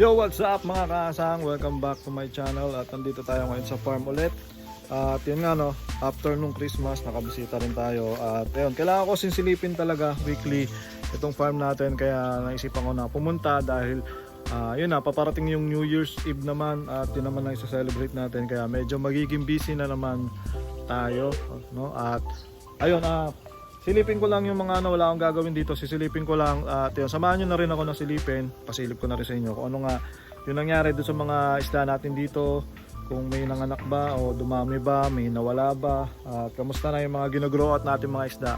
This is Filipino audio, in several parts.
Yo, what's up mga kaasang? Welcome back to my channel at nandito tayo ngayon sa farm ulit. At yun nga no, after nung Christmas, nakabisita rin tayo. At yun, kailangan ko sinsilipin talaga weekly itong farm natin. Kaya naisipan ko na pumunta dahil ah, yun na, paparating yung New Year's Eve naman at yun naman ang isa-celebrate natin. Kaya medyo magiging busy na naman tayo. No? At ayun, ah, Silipin ko lang yung mga ano, wala akong gagawin dito. Sisilipin ko lang at yun, samahan nyo na rin ako na silipin. Pasilip ko na rin sa inyo kung ano nga yung nangyari doon sa mga isda natin dito. Kung may nanganak ba o dumami ba, may nawala ba. At kamusta na yung mga ginagrow out natin mga isda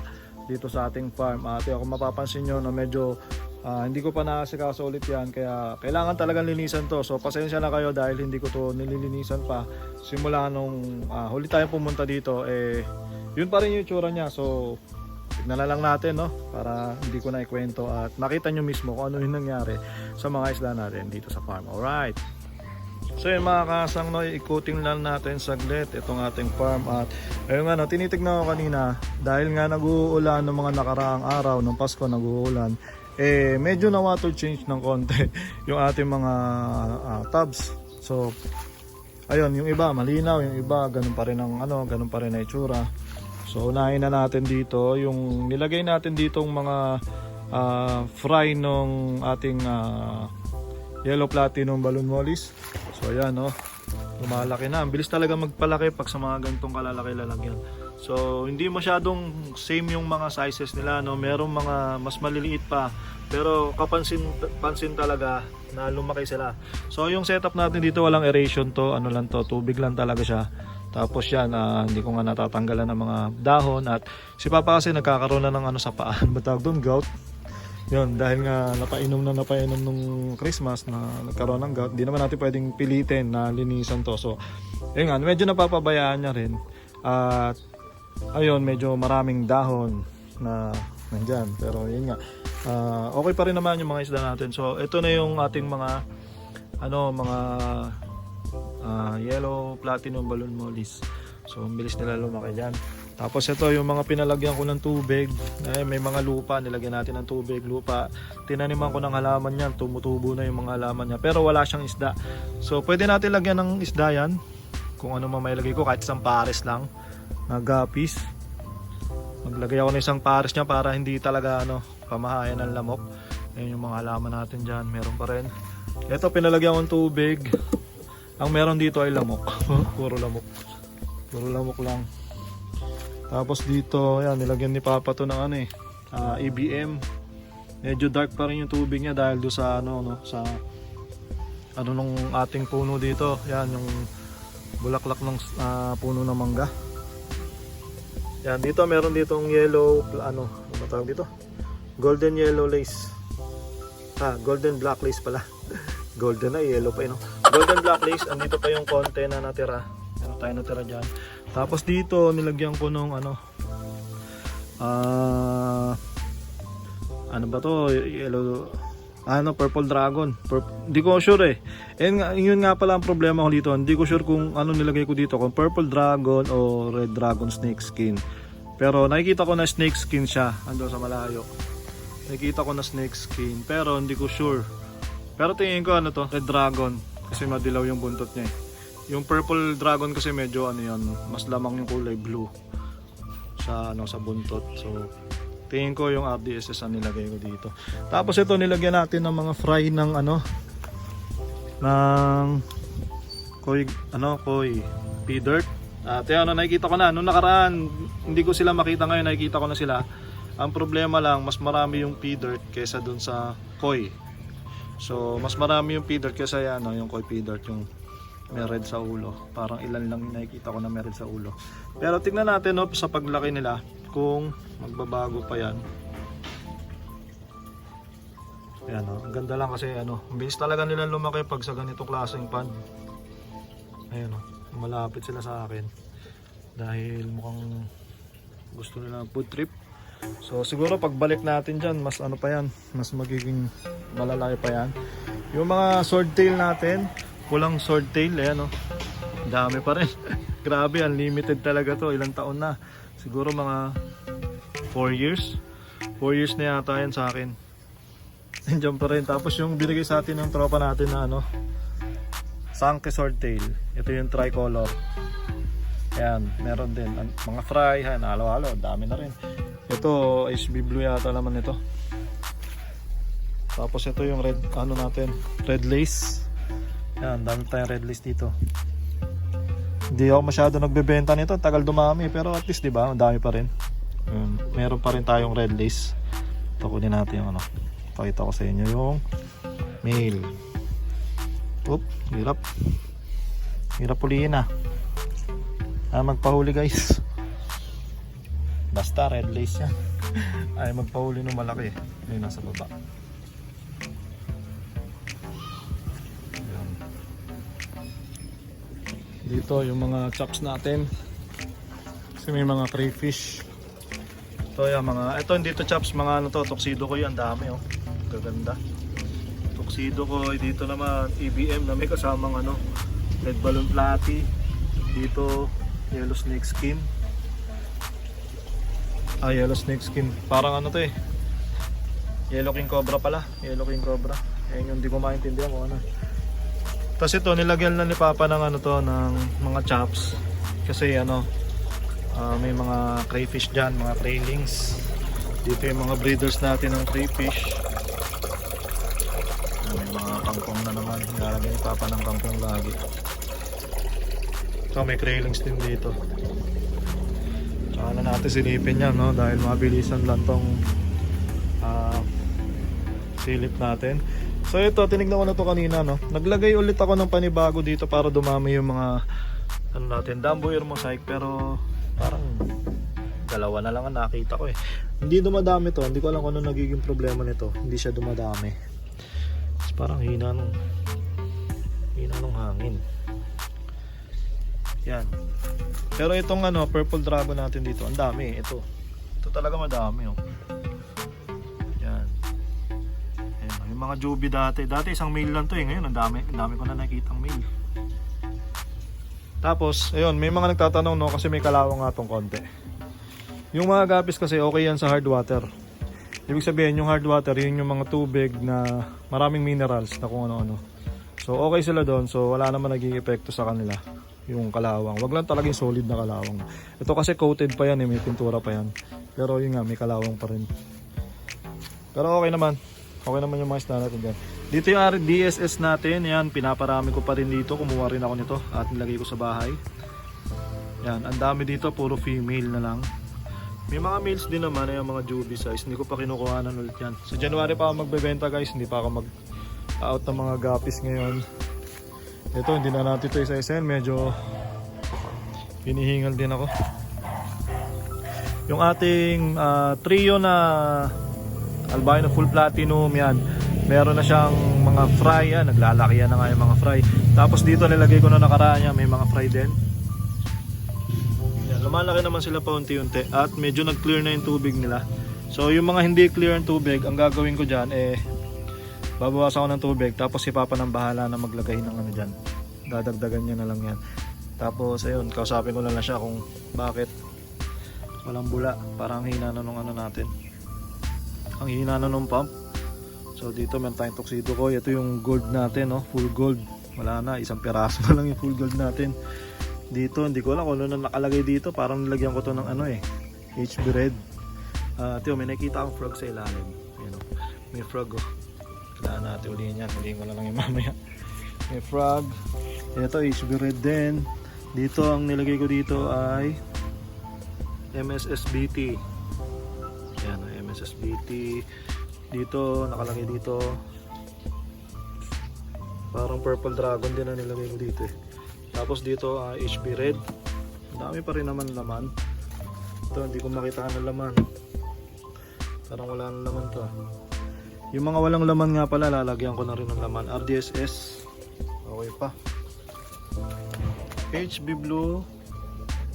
dito sa ating farm. At yun, kung mapapansin nyo na medyo ah, hindi ko pa nakasikaso ulit yan. Kaya kailangan talagang linisan to. So pasensya na kayo dahil hindi ko to nililinisan pa. Simula nung ah, huli tayo pumunta dito, eh yun pa rin yung itsura niya. So Tignan na lang natin no para hindi ko na ikwento at makita nyo mismo kung ano yung nangyari sa mga isda natin dito sa farm. Alright. So yun mga kasang no, ikuting lang natin saglit itong ating farm at ayun nga no, tinitignan ko kanina dahil nga nag-uulan ng mga nakaraang araw ng Pasko nag-uulan eh medyo na water change ng konti yung ating mga ah, tubs. So ayun yung iba malinaw yung iba ganun pa rin ang ano ganun pa rin ang itsura So unahin na natin dito yung nilagay natin ditong mga ah, fry nung ating ah, yellow platinum balloon mollies. So ayan no. Lumalaki na. Ang bilis talaga magpalaki pag sa mga ganitong kalalaki lalagyan. So hindi masyadong same yung mga sizes nila no. Merong mga mas maliliit pa. Pero kapansin pansin talaga na lumaki sila. So yung setup natin dito walang aeration to, ano lang to, tubig lang talaga siya. Tapos yan, ah, hindi ko nga natatanggalan ng mga dahon at si Papa kasi nagkakaroon na ng ano sa paan, ba tawag doon, gout. Yun, dahil nga napainom na napainom nung Christmas na nagkaroon ng gout, hindi naman natin pwedeng pilitin na linisan to. So, yun nga, medyo napapabayaan niya rin. At, ayun, medyo maraming dahon na nandyan. Pero yun nga, ah, okay pa rin naman yung mga isda natin. So, ito na yung ating mga, ano, mga yellow platinum balloon mollies. So, ang bilis nila lumaki dyan. Tapos ito yung mga pinalagyan ko ng tubig. Eh, may mga lupa, nilagyan natin ng tubig, lupa. Tinaniman ko ng halaman yan, tumutubo na yung mga halaman niya. Pero wala siyang isda. So, pwede natin lagyan ng isda yan. Kung ano man mailagay ko, kahit isang pares lang. Na guppies. Maglagay ako ng isang pares niya para hindi talaga ano, pamahayan ng lamok. Ayan yung mga halaman natin dyan. Meron pa rin. Ito, pinalagyan ko ng tubig. Ang meron dito ay lamok. Puro lamok. Puro lamok lang. Tapos dito, ayan, nilagyan ni Papa to ng ano eh, ah, ABM. Medyo dark pa rin yung tubig niya dahil do sa ano, no, sa ano nung ating puno dito. Yan, yung bulaklak ng ah, puno ng mangga. Yan, dito meron ditong yellow, ano, ano tawag dito? Golden yellow lace. Ah, golden black lace pala. golden na, yellow pa yun. no? Golden black lace, andito pa yung konti na natira. Meron tayo natira dyan. Tapos dito, nilagyan ko nung ano, ah, ano ba to, yellow, ano, purple dragon. Hindi ko sure eh. And yun nga pala ang problema ko dito. Hindi ko sure kung ano nilagay ko dito, kung purple dragon o red dragon snake skin. Pero nakikita ko na snake skin siya, ando sa malayo. Nakikita ko na snake skin, pero hindi ko sure. Pero tingin ko ano to, red dragon. Kasi madilaw yung buntot niya eh. Yung purple dragon kasi medyo ano yun, mas lamang yung kulay blue sa ano sa buntot. So tingin ko yung RDSS ang nilagay ko dito. Tapos ito nilagyan natin ng mga fry ng ano ng koi ano koi pea dirt. At yan, ano, nakikita ko na nung nakaraan hindi ko sila makita ngayon nakikita ko na sila. Ang problema lang mas marami yung pea dirt kaysa dun sa koi. So mas marami yung dirt kaysa yan, yung koi dirt yung may red sa ulo. Parang ilan lang nakikita ko na may red sa ulo. Pero tingnan natin no, sa paglaki nila kung magbabago pa yan. Ayan no, ang ganda lang kasi ano, bilis talaga nila lumaki pag sa ganitong klaseng pan. Ayan no, malapit sila sa akin. Dahil mukhang gusto nila food trip. So siguro pagbalik natin dyan, mas ano pa yan, mas magiging malalaki pa yan. Yung mga swordtail natin, kulang swordtail, ayan o. Dami pa rin. Grabe, unlimited talaga to. Ilang taon na. Siguro mga 4 years. 4 years na yata yan sa akin. Nandiyan pa rin. Tapos yung binigay sa atin ng tropa natin na ano, Sankey Swordtail. Ito yung tricolor. Ayan, meron din. Mga fry, yan, halo-halo. Dami na rin. Ito, HB Blue yata naman ito. Tapos ito yung red, ano natin, red lace. Yan, dami tayong red lace dito. Hindi ako masyado nagbebenta nito, tagal dumami. Pero at least, di ba, dami pa rin. Yun, meron pa rin tayong red lace. Ito kunin natin yung ano. Pakita ko sa inyo yung male. Oop, hirap. Hirap pulihin ah. Ah, magpahuli guys. Basta red lace yan. Ay, magpahuli ng malaki. Ayun, nasa baba. Dito yung mga chops natin. Kasi may mga crayfish. Ito yung mga, ito hindi to chops, mga ano to, tuxedo ko yan, dami oh. Gaganda. Tuxedo ko, dito naman EBM na may kasamang ano, red balloon platy. Dito, yellow snake skin. Ah, yellow snake skin. Parang ano to eh. Yellow king cobra pala. Yellow king cobra. Ayun yung hindi ko maintindihan kung ano. Tapos ito, nilagyan na ni Papa ng ano to, ng mga chops. Kasi ano, ah, may mga crayfish dyan, mga craylings. Dito yung mga breeders natin ng crayfish. Ah, May mga kangkong na naman. Nilalagyan ni Papa ng kangkong lagi. So may craylings din dito. Na natin silipin yan, no? Dahil mabilisan lang tong ah, silip natin. So ito, tinignan ko na to kanina, no? Naglagay ulit ako ng panibago dito para dumami yung mga ano natin, Dumbo Air Mosaic pero parang dalawa na lang ang nakita ko eh. Hindi dumadami to, hindi ko alam kung ano nagiging problema nito. Hindi siya dumadami. Tapos parang hina nung hina nung hangin. Yan. Pero itong ano, purple dragon natin dito, ang dami. Ito. Ito talaga madami oh. Yan. Ayan, yung mga jubi dati. Dati isang male lang to eh. Ngayon, ang dami, ang dami ko na nakikita male. Tapos, ayun, may mga nagtatanong no kasi may kalawang nga tong konti. Yung mga gapis kasi okay yan sa hard water. Ibig sabihin, yung hard water, yun yung mga tubig na maraming minerals na kung ano-ano. So, okay sila doon. So, wala naman naging epekto sa kanila yung kalawang. Wag lang talagang solid na kalawang. Ito kasi coated pa yan eh, may pintura pa yan. Pero yun nga, may kalawang pa rin. Pero okay naman. Okay naman yung mga isda natin dyan. Dito yung DSS natin. Yan, pinaparami ko pa rin dito. Kumuha rin ako nito at nilagay ko sa bahay. Yan, ang dami dito. Puro female na lang. May mga males din naman yung mga juvie size. Hindi ko pa kinukuhanan ulit yan. Sa January pa ako magbebenta guys. Hindi pa ako mag out ng mga gapis ngayon. Ito, hindi na natin ito isa-isa. Medyo hinihingal din ako. Yung ating ah, trio na albino full platinum yan. Meron na siyang mga fry yan. Naglalaki yan na nga yung mga fry. Tapos dito nilagay ko na nakaraan niya. May mga fry din. Yan, lumalaki naman sila pa unti-unti. At medyo nag-clear na yung tubig nila. So yung mga hindi clear ang tubig, ang gagawin ko dyan eh babawasan ko ng tubig tapos si Papa nang bahala na maglagay ng ano dyan. Dadagdagan niya na lang yan. Tapos ayun, kausapin ko na lang siya kung bakit walang bula. Parang hina na nung ano natin. Ang hina na nung pump. So dito meron tayong tuxedo ko. Ito yung gold natin, no? full gold. Wala na, isang piraso na lang yung full gold natin. Dito, hindi ko alam kung ano na nakalagay dito. Parang nilagyan ko to ng ano eh. HB red. Ah, tiyo, may nakita akong frog sa ilalim. Ayan, oh. May frog oh. Kailangan natin ulihin yan. Ulihin ko na lang yung mamaya. May frog. Ito, HB red din. Dito, ang nilagay ko dito ay MSSBT. Ayan, MSSBT. Dito, nakalagay dito. Parang purple dragon din ang nilagay ko dito eh. Tapos dito, ah, HB red. Dami pa rin naman laman. Ito, hindi ko makita ng laman. Parang wala nang laman to. Yung mga walang laman nga pala, lalagyan ko na rin ng laman. RDSS. Okay pa. HB Blue.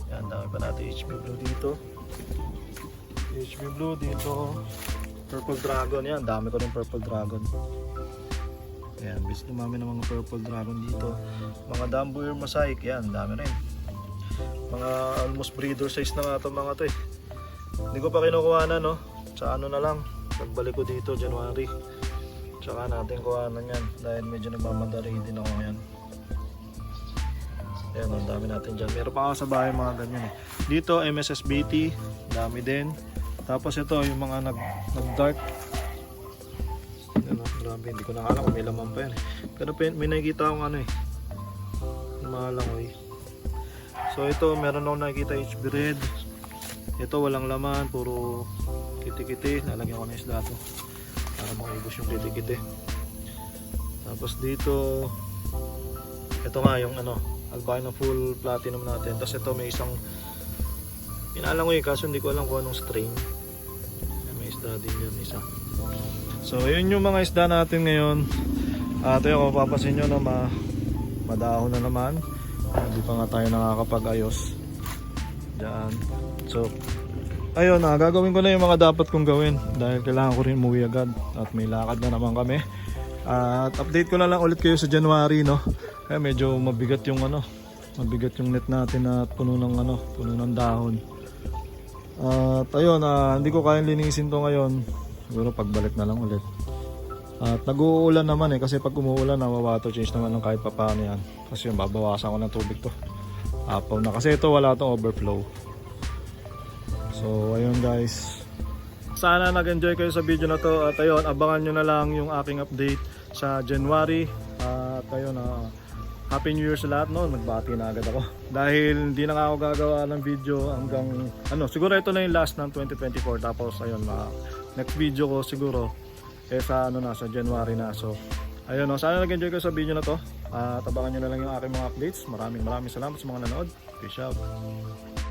Yan, dami pa natin HB Blue dito. HB Blue dito. Purple Dragon. Yan, dami ko rin Purple Dragon. Yan, bis dumami ng mga Purple Dragon dito. Mga Dumbo Ear Mosaic. Yan, dami rin. Mga almost breeder size na nga itong mga to eh. Hindi ko pa kinukuha na no. Sa ano na lang. Pagbalik ko dito January. Tsaka natin kuhanan yan dahil medyo nagmamadali din ako ngayon. Ayan, ang dami natin dyan. Meron pa ako sa bahay mga ganyan eh. Dito, MSSBT, dami din. Tapos ito, yung mga nag, nag-dark. Ano, grabe, hindi ko nakala kung may laman pa yan eh. Pero may nakikita akong ano eh. Yung Mga langoy. So ito, meron akong nakikita HB Red. Ito, walang laman, puro kiti-kiti. Lalagyan ko na isda to. Para makaibos yung kiti-kiti. Tapos dito, ito nga yung ano, albino full platinum natin. Tapos ito may isang pinalangoy kaso hindi ko alam kung anong strain. May isda din yun isa. So yun yung mga isda natin ngayon. At uh, kung mapapasin nyo na ma madahon na naman. Hindi pa nga tayo nakakapag-ayos. Diyan. So ayun na, gagawin ko na yung mga dapat kong gawin dahil kailangan ko rin umuwi agad at may lakad na naman kami. At update ko na lang ulit kayo sa January no. Eh medyo mabigat yung ano, mabigat yung net natin at puno ng ano, puno ng dahon. At ayun, ah, hindi ko kayang linisin to ngayon. Siguro pagbalik na lang ulit. At nag-uulan naman eh kasi pag umuulan nawawater change naman ng kahit papaano yan. Kasi yung babawasan ko ng tubig to. Apaw na kasi ito wala tong overflow. So ayun guys. Sana nag-enjoy kayo sa video na to. At ayun abangan nyo na lang yung aking update sa January. At ayun ah, Happy New Year sa lahat no, nagbati na agad ako. Dahil hindi na ako gagawa ng video hanggang ano, siguro ito na yung last ng 2024 tapos ayun ma next video ko siguro eh sa ano na sa January na. So ayun no, sana nag-enjoy kayo sa video na to. At abangan nyo na lang yung aking mga updates. Maraming maraming salamat sa mga nanood. Peace out